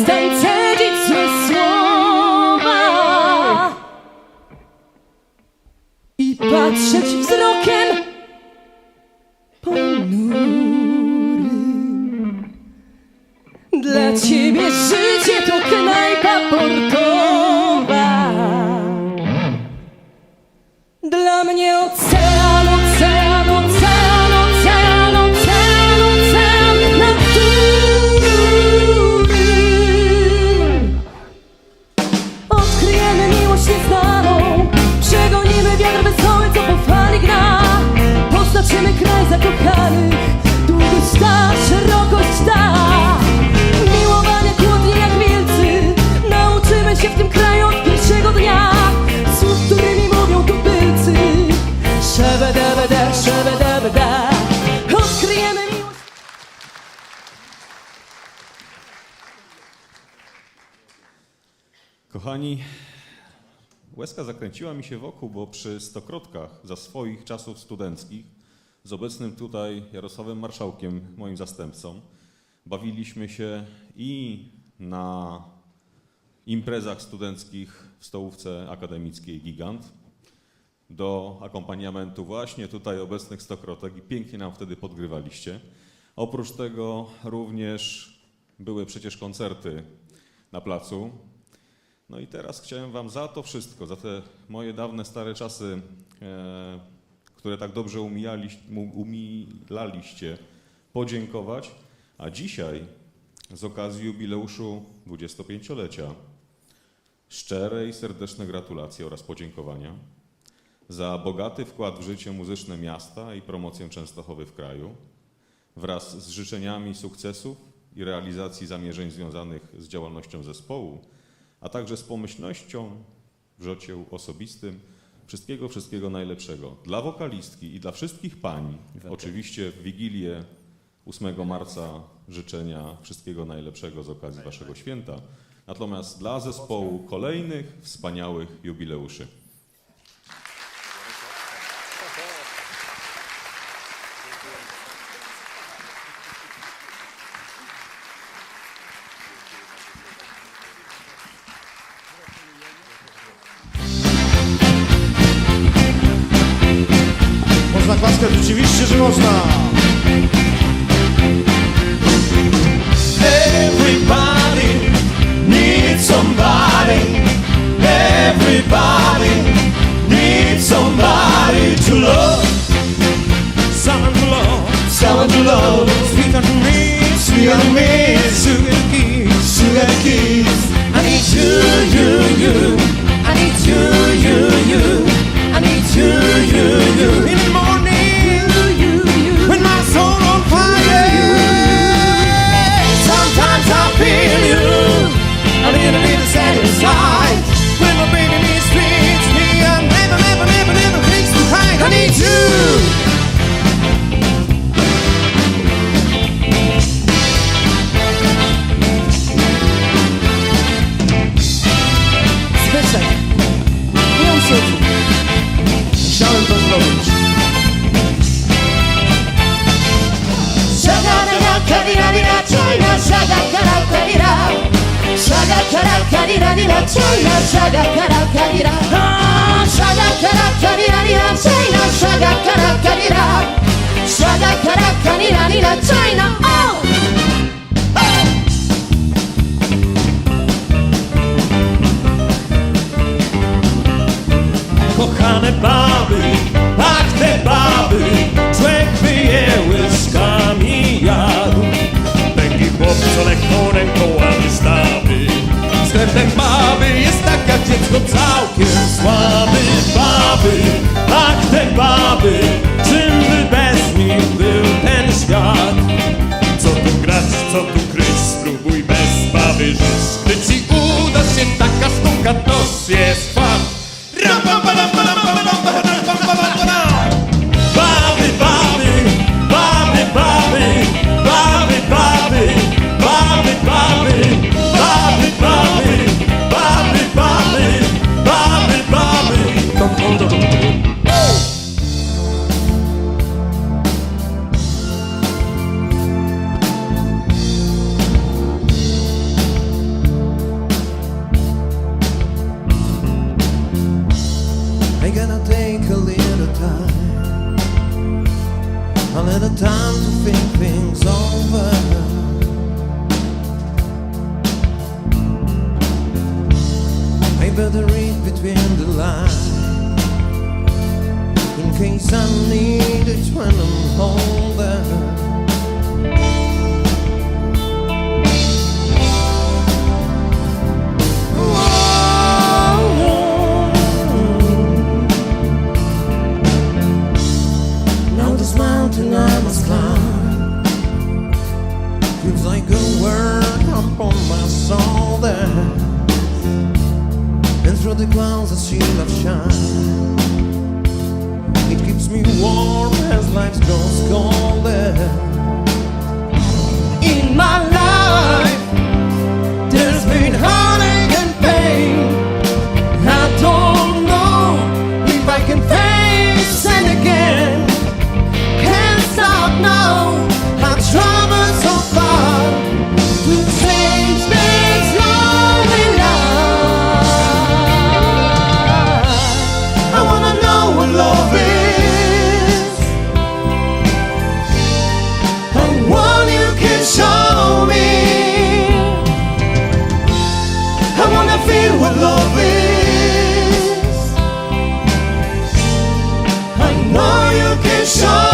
States. Kochani, łezka zakręciła mi się wokół, bo przy stokrotkach za swoich czasów studenckich z obecnym tutaj Jarosławem Marszałkiem, moim zastępcą, bawiliśmy się i na imprezach studenckich w stołówce akademickiej Gigant do akompaniamentu właśnie tutaj obecnych stokrotek i pięknie nam wtedy podgrywaliście. Oprócz tego również były przecież koncerty na placu, no i teraz chciałem Wam za to wszystko, za te moje dawne, stare czasy, e, które tak dobrze umilaliście, podziękować. A dzisiaj, z okazji jubileuszu 25-lecia, szczere i serdeczne gratulacje oraz podziękowania za bogaty wkład w życie muzyczne miasta i promocję Częstochowy w kraju, wraz z życzeniami sukcesów i realizacji zamierzeń związanych z działalnością zespołu, a także z pomyślnością w życiu osobistym. Wszystkiego, wszystkiego najlepszego dla wokalistki i dla wszystkich pań. Oczywiście w Wigilię 8 marca życzenia wszystkiego najlepszego z okazji Waszego święta. Natomiast dla zespołu kolejnych wspaniałych jubileuszy. Oczywiście, że można. Everybody needs somebody. Everybody needs somebody to love. Someone to love, Someone to love. sweet to me, Sweet to me. sugar kiss. Sugar kiss. 라니라니라 차이나 사각카락카니라. 아 사각카락카니라니라 차이나 사각카락카. słaby baby, tak te baby, czym by bez nich był ten świat? Co tu grać, co tu kryć, spróbuj bez baby żyć, gdy ci uda się taka sztuka, to jest fakt. Ra, pa, pa, ra, pa, pa. keeps me warm as life's gone cold. wanna feel what love is. I know you can show.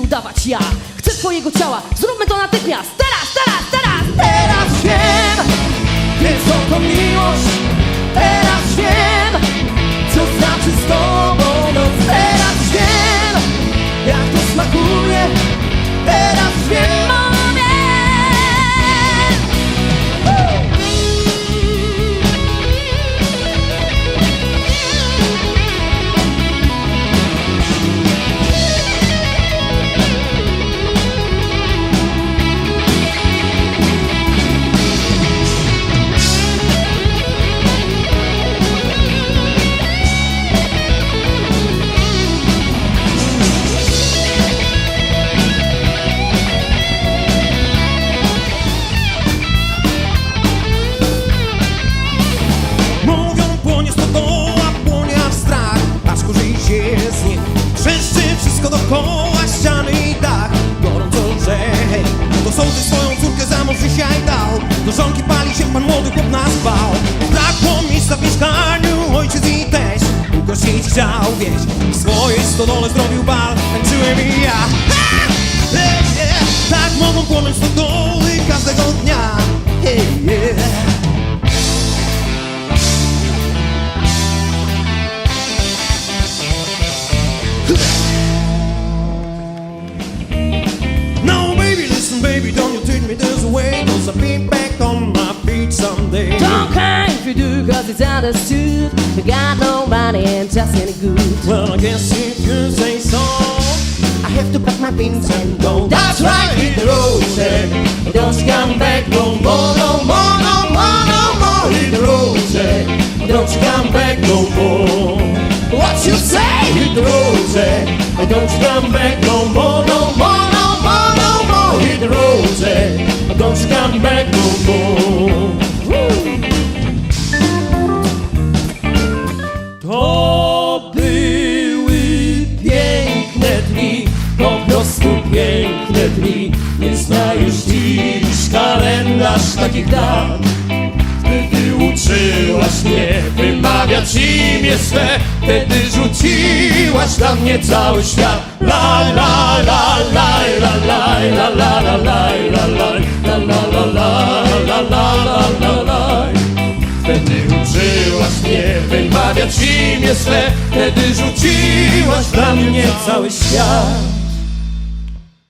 udawać ja Chcę twojego ciała, zróbmy to natychmiast. Teraz, teraz, teraz, teraz wiem Jest to miłość. chciał wieść W swojej stodole zrobił bal, tańczyłem i ja! Hey, yeah. Tak mogą płonąć stodoły każdego dnia hey, yeah. cause it's understood. We got no money and just any good. Well, I guess you could say so. I have to pack my things and go. That's right. masz takich dat Wtedy uczyłaś mnie wymawiać imię swe Wtedy rzuciłaś dla mnie cały świat La la la la la la la la la la la la la la la la la la Wtedy uczyłaś mnie wymawiać imię swe Wtedy rzuciłaś dla mnie cały świat